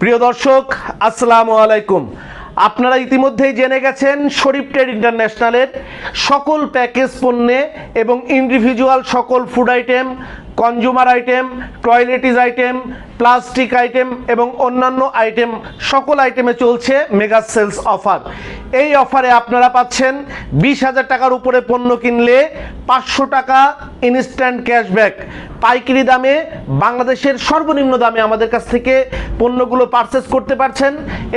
প্রিয় দর্শক, আসসালামু আলাইকুম। আপনারা ইতিমধ্যেই জেনে গেছেন, শরীফ ট্রেড ইন্টারন্যাশনালের সকল প্যাকেজ পণ্যে এবং ইন্ডিভিজুয়াল সকল food item consumer item toiletries item plastic item এবং অন্যান্য আইটেম, সকল আইটেমে চলছে মেগা সেলস অফার। এই অফারে আপনারা পাচ্ছেন বিশ হাজার টাকার উপরে পণ্য কিনলে পাঁচশো টাকা ইনস্ট্যান্ট ক্যাশব্যাক পাইকারি দামে, বাংলাদেশের সর্বনিম্ন দামে আমাদের কাছ থেকে পণ্যগুলো পারচেস করতে পারছেন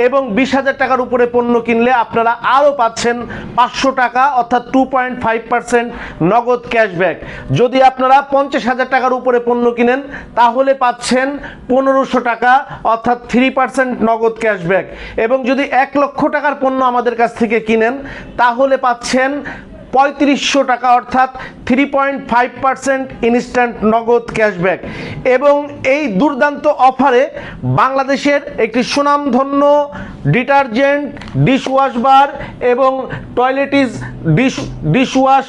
এবং বিশ হাজার টাকার উপরে পণ্য কিনলে আপনারা আরও পাচ্ছেন পাঁচশো টাকা অর্থাৎ টু পয়েন্ট ফাইভ পার্সেন্ট নগদ ক্যাশব্যাক যদি আপনারা পঞ্চাশ হাজার টাকার উপরে পণ্য কিনেন, তাহলে পাচ্ছেন পনেরোশো টাকা, অর্থাৎ থ্রি পার্সেন্ট নগদ ক্যাশব্যাক এবং যদি এক লক্ষ টাকার পণ্য আমাদের কাছ থেকে কিনেন, তাহলে পাচ্ছেন পঁয়ত্রিশশো টাকা, অর্থাৎ three point five percent instant নগদ ক্যাশব্যাক এবং এই দুর্দান্ত অফারে বাংলাদেশের একটি সুনামধন্য ডিটারজেন্ট ডিশওয়াশ বার এবং টয়লেটিস ডিশ ডিশওয়াশ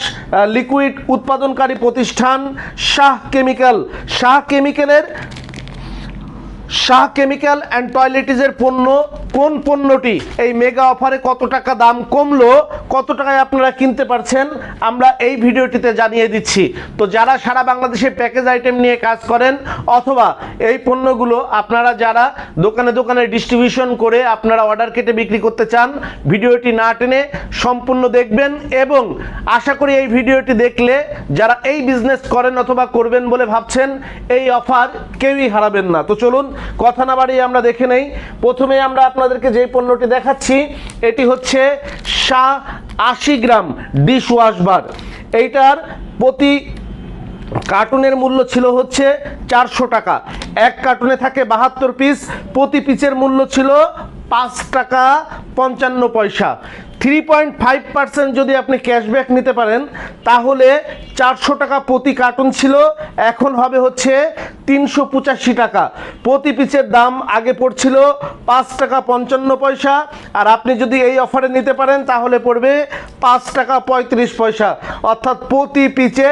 লিকুইড উৎপাদনকারী প্রতিষ্ঠান শাহ কেমিক্যাল। শাহ কেমিক্যালের শাহ কেমিক্যাল অ্যান্ড টয়লেটিসের পণ্য। কোন পণ্যটি? এই মেগা অফারে কত টাকা দাম কমলো? কত টাকায় আপনারা কিনতে পারছেন? আমরা এই ভিডিওটিতে জানিয়ে দিচ্ছি। তো যারা সারা বাংলাদেশে প্যাকেজ আইটেম নিয়ে কাজ করেন, অথবা এই পণ্যগুলো আপনারা যারা দোকানে দোকানে ডিস্ট্রিবিউশন করে আপনারা অর্ডার কেটে বিক্রি করতে চান, ভিডিওটি না টেনে সম্পূর্ণ দেখবেন এবং আশা করি এই ভিডিওটি দেখলে যারা এই বিজনেস করেন অথবা করবেন বলে ভাবছেন, এই অফার কেউই হারাবেন না। তো চলুন কথা না বাড়িয়ে আমরা দেখে নেই। প্রথমে আমরা আপনাদেরকে যে পণ্যটি দেখাচ্ছি, এটি হচ্ছে সা আশি গ্রাম ডিশ ওয়াশ বার। এইটার প্রতি কার্টুনের মূল্য ছিল হচ্ছে চারশো টাকা। এক কার্টুনে থাকে বাহাত্তর পিস প্রতি পিসের মূল্য ছিল পাঁচ টাকা পঞ্চান্ন পয়সা। থ্রি পয়েন্ট ফাইভ পার্সেন্ট যদি আপনি ক্যাশব্যাক নিতে পারেন, তাহলে চারশো টাকা প্রতি কার্টুন ছিল, এখন হবে হচ্ছে তিনশো পঁচাশি টাকা। প্রতি পিসের দাম আগে পড়ছিল পাঁচ টাকা পঞ্চান্ন পয়সা, আর আপনি যদি এই অফারে নিতে পারেন, তাহলে পড়বে পাঁচ টাকা পঁয়ত্রিশ পয়সা। অর্থাৎ প্রতি পিচে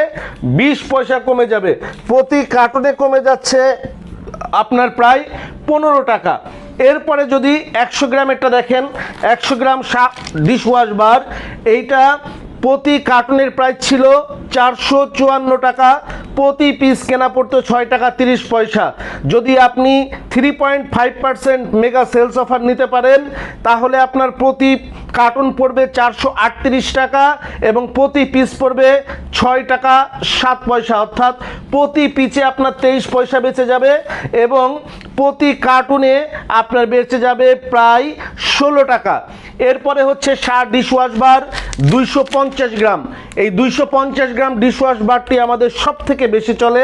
বিশ পয়সা কমে যাবে। প্রতি কার্টুনে কমে যাচ্ছে আপনার প্রায় পনেরো টাকা। এরপরে যদি একশো গ্রাম এটা দেখেন, একশো গ্রাম সাপ ডিশওয়াশ বার এইটা প্রতি কার্টুনের প্রাইস ছিল চারশো চুয়ান্ন টাকা। প্রতি পিস কেনা পড়তো ছয় টাকা তিরিশ পয়সা। যদি আপনি three point five percent mega sales offer নিতে পারেন, তাহলে আপনার প্রতি কার্টুন পড়বে চারশো আটত্রিশ টাকা এবং প্রতি পিস পড়বে ছয় টাকা সাত পয়সা। অর্থাৎ প্রতি পিচে আপনার তেইশ পয়সা বেঁচে যাবে এবং প্রতি কার্টুনে আপনার বেঁচে যাবে প্রায় ষোলো টাকা। এরপরে হচ্ছে সার ডিশওয়াশ বার দুইশো পঞ্চাশ গ্রাম। এই দুইশো পঞ্চাশ গ্রাম ডিশওয়াশ বারটি আমাদের সব থেকে বেশি চলে।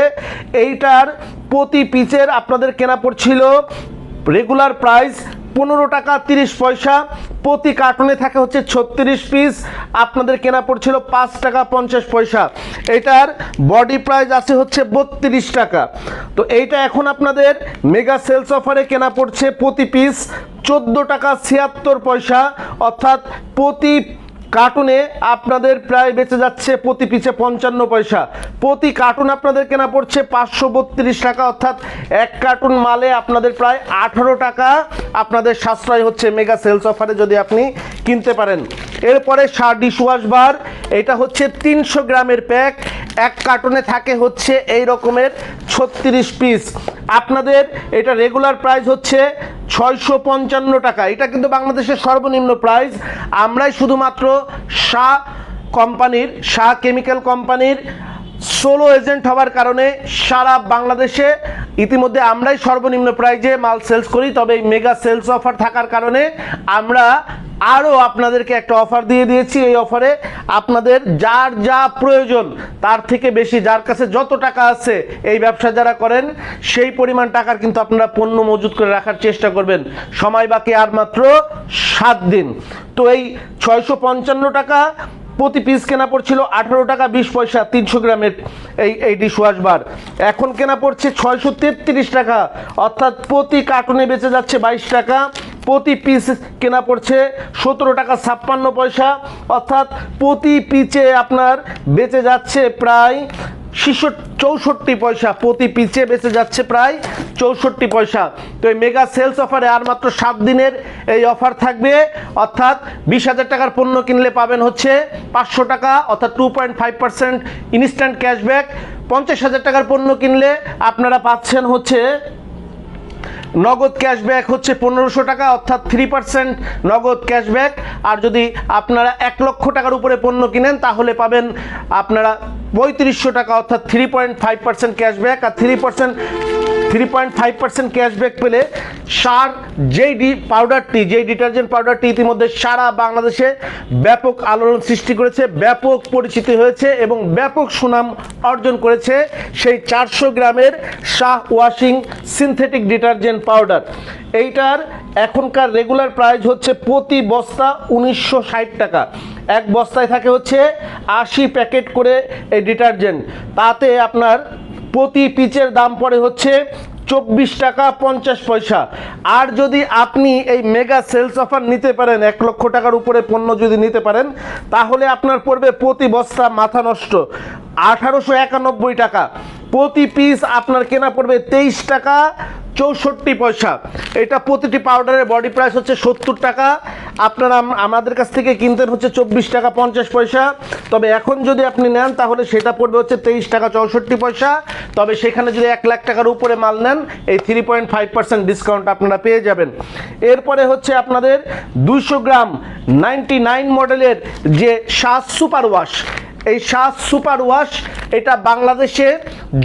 এইটার প্রতি পিচের আপনাদের কেনা পড়ছিল রেগুলার প্রাইস পনেরো টাকা তিরিশ পয়সা। প্রতি কার্টুনে থাকে হচ্ছে ছত্রিশ পিস আপনাদের কেনা পড়ছিল পাঁচ টাকা পঞ্চাশ পয়সা। এটার বডি প্রাইস আছে হচ্ছে বত্রিশ টাকা। তো এইটা এখন আপনাদের মেগা সেলস অফারে কেনা পড়ছে প্রতি পিস চোদ্দ টাকা ছিয়াত্তর পয়সা। অর্থাৎ প্রতি কার্টুনে আপনাদের প্রায় বেঁচে যাচ্ছে প্রতি পিছে পঞ্চান্ন পয়সা। প্রতি কার্টুন আপনাদের কেনা পড়ছে পাঁচশো বত্রিশ টাকা, অর্থাৎ এক কার্টুন মালে আপনাদের প্রায় আঠারো টাকা। আপনাদের সাশ্রয় হচ্ছে মেগা সেলস অফারে যদি আপনি কিনতে পারেন। এরপরে সার ডিশওয়াশ বার এটা হচ্ছে তিনশো গ্রামের প্যাক। এক কার্টুনে থাকে হচ্ছে এই রকমের ছত্রিশ পিস। আপনাদের এটা রেগুলার প্রাইস হচ্ছে ছয়শো পঞ্চান্ন টাকা। এটা কিন্তু বাংলাদেশের সর্বনিম্ন প্রাইস আমরাই শুধুমাত্র শাহ কোম্পানির শাহ কেমিক্যাল কোম্পানির সোলো এজেন্ট হওয়ার কারণে সারা বাংলাদেশে ইতিমধ্যে আমরাই সর্বনিম্ন প্রাইজে মাল সেলস করি। তবে এই মেগা সেলস অফার থাকার কারণে আমরা আরও আপনাদেরকে একটা অফার দিয়ে দিয়েছি এই অফারে আপনাদের যার যা প্রয়োজন, তার থেকে বেশি, যার কাছে যত টাকা আছে, এই ব্যবসা যারা করেন, সেই পরিমাণ টাকার কিন্তু আপনারা পণ্য মজুত করে রাখার চেষ্টা করবেন। সময় বাকি আর মাত্র সাত দিন। তো এই ছয়শো পঞ্চান্ন টাকা প্রতি পিস কেনা পড়ছিল আঠারো টাকা বিশ পয়সা, তিনশো গ্রামের এই এই ডিশওয়াশ বার এখন কেনা পড়ছে ছয়শো তেত্রিশ টাকা, অর্থাৎ প্রতি কার্টুনে বেঁচে যাচ্ছে বাইশ টাকা। প্রতি পিস কেনা পড়ছে সতেরো টাকা ছাপ্পান্ন পয়সা। অর্থাৎ প্রতি পিচে আপনার বেঁচে যাচ্ছে প্রায় চৌষট্টি পয়সা। প্রতি পিচে বেঁচে যাচ্ছে প্রায় চৌষট্টি পয়সা। তো এই মেগা সেলস অফারে আর মাত্র সাত দিনের এই অফার থাকবে। অর্থাৎ বিশ হাজার টাকার পণ্য কিনলে পাবেন হচ্ছে পাঁচশো টাকা, অর্থাৎ two point five percent instant cashback পঞ্চাশ হাজার টাকার পণ্য কিনলে আপনারা পাচ্ছেন হচ্ছে নগদ ক্যাশব্যাক হচ্ছে পনেরোশো টাকা, অর্থাৎ থ্রি পার্সেন্ট নগদ ক্যাশব্যাক। আর যদি আপনারা এক লক্ষ টাকার উপরে পণ্য কিনেন, তাহলে পাবেন আপনারা পঁয়ত্রিশশো টাকা, অর্থাৎ three point five percent cashback. আর three percent three point five percent cashback পেলে সার যেই ডি পাউডারটি যেই ডিটারজেন্ট পাউডারটি ইতিমধ্যে সারা বাংলাদেশে ব্যাপক আলোড়ন সৃষ্টি করেছে, ব্যাপক পরিচিতি হয়েছে এবং ব্যাপক সুনাম অর্জন করেছে সেই চারশো গ্রামের Shah washing synthetic detergent powder এইটার এখনকার রেগুলার প্রাইস হচ্ছে প্রতি বস্তা উনিশশো ষাট টাকা। এক বস্তায় থাকে হচ্ছে আশি প্যাকেট করে এই ডিটারজেন্ট তাতে আপনার প্রতি পিচের দাম পড়ে হচ্ছে চব্বিশ টাকা পঞ্চাশ পয়সা। আর যদি আপনি এই মেগা সেলস অফার নিতে পারেন, এক লক্ষ টাকার উপরে পণ্য যদি নিতে পারেন, তাহলে আপনার পড়বে প্রতি বস্তা মাথা নষ্ট আঠারোশো একানব্বই টাকা। প্রতি পিস আপনার কেনা পড়বে তেইশ টাকা চৌষট্টি পয়সা। এটা প্রতিটি পাউডারের বডি প্রাইস হচ্ছে সত্তর টাকা। আপনারা আমাদের কাছ থেকে কিনতেন হচ্ছে চব্বিশ টাকা পঞ্চাশ পয়সা। তবে এখন যদি আপনি নেন, তাহলে সেটা পড়বে হচ্ছে তেইশ টাকা চৌষট্টি পয়সা। তবে সেখানে যদি এক লাখ টাকার উপরে মাল নেন, এই three point five percent discount আপনারা পেয়ে যাবেন। এরপরে হচ্ছে আপনাদের দুশো গ্রাম নাইনটি নাইন মডেলের যে সাত সুপার ওয়াশ এই সাত সুপার ওয়াশ, এটা বাংলাদেশে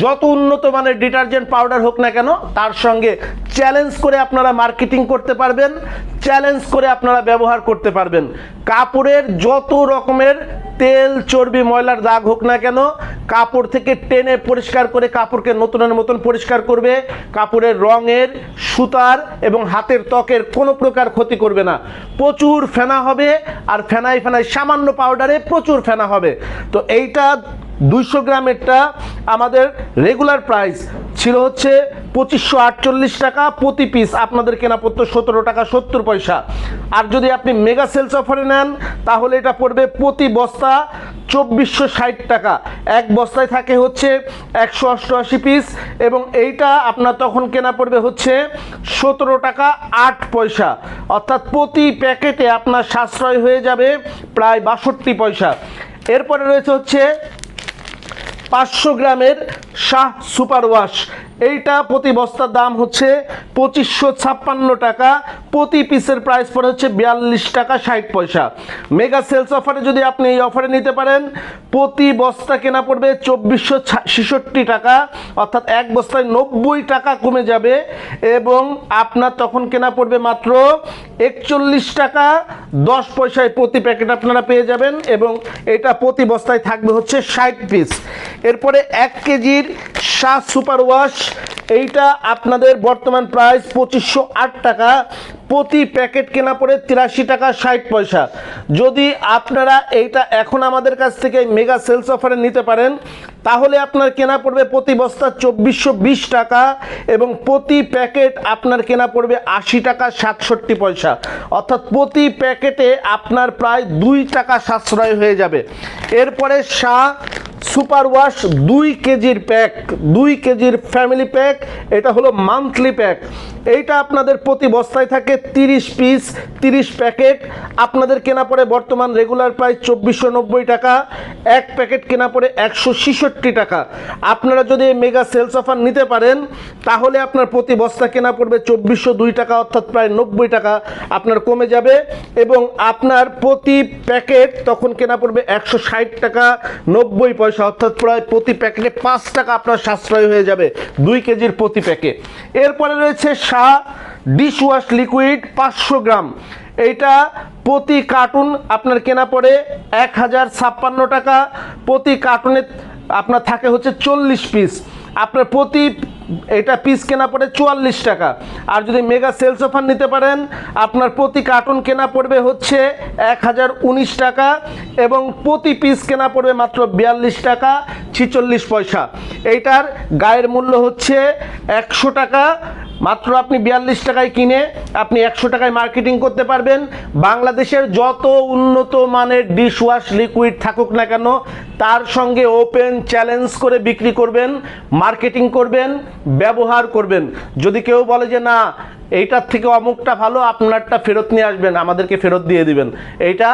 যত উন্নত মানের ডিটারজেন্ট পাউডার হোক না কেন, তার সঙ্গে চ্যালেঞ্জ করে আপনারা মার্কেটিং করতে পারবেন। চ্যালেঞ্জ করে আপনারা ব্যবহার করতে পারবেন। কাপড়ের যত রকমের তেল, চর্বি, ময়লার দাগ হোক না কেন, কাপড় থেকে টেনে পরিষ্কার করে কাপড়কে নতুনের মতন পরিষ্কার করবে। কাপড়ের রঙের, সুতার এবং হাতের ত্বকের কোনো প্রকার ক্ষতি করবে না। প্রচুর ফেনা হবে, আর ফেনাই ফেনাই সামান্য পাউডারে প্রচুর ফেনা হবে। তো এইটা দুইশো গ্রামেরটা আমাদের রেগুলার প্রাইস ছিল হচ্ছে পঁচিশশো আটচল্লিশ টাকা প্রতি পিস আপনাদের কেনা পড়তো সতেরো টাকা সত্তর পয়সা। আর যদি আপনি মেগা সেলস অফারে নেন, তাহলে এটা পড়বে প্রতি বস্তা চব্বিশশো ষাট টাকা। এক বস্তায় থাকে হচ্ছে একশো অষ্টআশি পিস এবং এইটা আপনার তখন কেনা পড়বে হচ্ছে সতেরো টাকা আট পয়সা। অর্থাৎ প্রতি প্যাকেটে আপনার সাশ্রয় হয়ে যাবে প্রায় বাষট্টি পয়সা। এরপরে রয়েছে হচ্ছে পাঁচশো গ্রামের শাহ সুপার ওয়াশ এইটা প্রতি বস্তার দাম হচ্ছে পঁচিশশো ছাপ্পান্ন টাকা। প্রতি পিসের প্রাইস পড়ে হচ্ছে বিয়াল্লিশ টাকা ষাট পয়সা। মেগা সেলস অফারে যদি আপনি এই অফারে নিতে পারেন, প্রতি বস্তা কেনা পড়বে চব্বিশশো ছেষট্টি টাকা, অর্থাৎ এক বস্তায় নব্বই টাকা কমে যাবে এবং আপনার তখন কেনা পড়বে মাত্র একচল্লিশ টাকা দশ পয়সায় প্রতি প্যাকেট আপনারা পেয়ে যাবেন এবং এটা প্রতি বস্তায় থাকবে হচ্ছে ষাট পিস এরপরে এক কেজির শাহ সুপার ওয়াশ, এইটা আপনাদের বর্তমান প্রাইস পঁচিশশো টাকা। প্রতি প্যাকেট কেনা পড়ে তিরাশি টাকা ষাট পয়সা। যদি আপনারা এইটা এখন আমাদের কাছ থেকে মেগা সেলস অফারে নিতে পারেন, তাহলে আপনার কেনা পড়বে প্রতি বস্তা চব্বিশশো বিশ টাকা এবং প্রতি প্যাকেট আপনার কেনা পড়বে আশি টাকা সাতষট্টি পয়সা। অর্থাৎ প্রতি প্যাকেটে আপনার প্রায় দুই টাকা সাশ্রয় হয়ে যাবে। এরপরে শাহ সুপার ওয়াশ দুই কেজির প্যাক, দুই কেজির ফ্যামিলি প্যাক, এটা হলো মান্থলি প্যাক। এইটা আপনাদের প্রতি বস্তায় থাকে তিরিশ পিস তিরিশ প্যাকেট আপনাদের কেনা পড়ে বর্তমান রেগুলার প্রাইস চব্বিশশো টাকা। এক প্যাকেট কেনা পড়ে একশো ছেষট্টি টাকা। আপনারা যদি এই মেগা সেলস অফার নিতে পারেন, তাহলে আপনার প্রতি বস্তা কেনা পড়বে চব্বিশশো দুই টাকা, অর্থাৎ প্রায় নব্বই টাকা। আপনার কমে যাবে এবং আপনার প্রতি প্যাকেট তখন কেনা পড়বে একশো ষাট টাকা, নব্বই পয়সা, অর্থাৎ প্রায় প্রতি প্যাকেটে পাঁচ টাকা আপনার সাশ্রয় হয়ে যাবে দুই কেজির প্রতি প্যাকেট এরপরে রয়েছে শাহ ডিশ ওয়াশ লিকুইড পাঁচশো গ্রাম। এইটা প্রতি কার্টুন আপনার কেনা পড়ে এক হাজার ছাপ্পান্ন টাকা। প্রতি কার্টুনে আপনার থাকে হচ্ছে চল্লিশ পিস আপনার প্রতি এটা পিস কেনা পড়ে চুয়াল্লিশ টাকা। আর যদি মেগা সেলস অফার নিতে পারেন, আপনার প্রতি কার্টুন কেনা পড়বে হচ্ছে এক হাজার উনিশ টাকা এবং প্রতি পিস কেনা পড়বে মাত্র বিয়াল্লিশ টাকা, ছিচল্লিশ পয়সা। এইটার গায়ের মূল্য হচ্ছে একশো টাকা মাত্র আপনি বিয়াল্লিশ টাকায় কিনে আপনি একশো টাকায় মার্কেটিং করতে পারবেন। বাংলাদেশের যত উন্নত মানের ডিশ ওয়াশ লিকুইড থাকুক না কেন, তার সঙ্গে ওপেন চ্যালেঞ্জ করে বিক্রি করবেন মার্কেটিং করবেন, ব্যবহার করবেন। যদি কেউ বলে যে, না এইটার থেকে অমুকটা ভালো, আপনারটা ফেরত নিয়ে আসবেন, আমাদেরকে ফেরত দিয়ে দিবেন। এইটা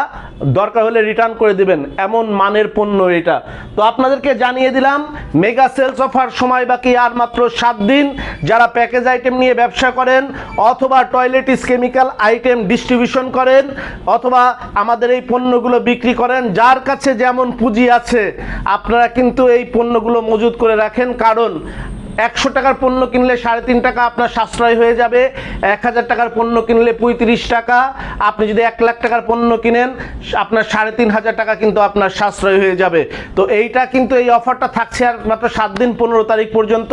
দরকার হলে রিটার্ন করে দিবেন, এমন মানের পণ্য এটা। তো আপনাদেরকে জানিয়ে দিলাম মেগা সেলস অফার সময় বাকি আর মাত্র সাত দিন। যারা প্যাকেজ আইটেম নিয়ে ব্যবসা করেন, অথবা টয়লেটিস কেমিক্যাল আইটেম ডিস্ট্রিবিউশন করেন, অথবা আমাদের এই পণ্যগুলো বিক্রি করেন, যার কাছে যেমন পুঁজি আছে, আপনারা কিন্তু এই পণ্যগুলো মজুত করে রাখেন। কারণ একশো টাকার পণ্য কিনলে সাড়ে তিন টাকা আপনার সাশ্রয় হয়ে যাবে। এক হাজার টাকার পণ্য কিনলে পঁয়ত্রিশ টাকা। আপনি যদি এক লাখ টাকার পণ্য কিনেন, আপনার সাড়ে তিন হাজার টাকা কিন্তু আপনার সাশ্রয় হয়ে যাবে। তো এইটা কিন্তু এই অফারটা থাকছে আর মাত্র সাত দিন পনেরো তারিখ পর্যন্ত।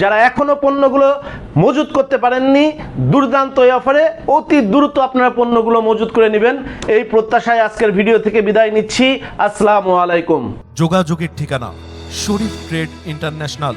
যারা এখনও পণ্যগুলো মজুত করতে পারেননি, দুর্দান্ত এই অফারে অতি দ্রুত আপনারা পণ্যগুলো মজুত করে নেবেন। এই প্রত্যাশায় আজকের ভিডিও থেকে বিদায় নিচ্ছি। আসসালামু আলাইকুম। যোগাযোগের ঠিকানা, শরীফ ট্রেড ইন্টারন্যাশনাল।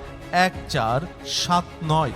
এক চার সাত নয়।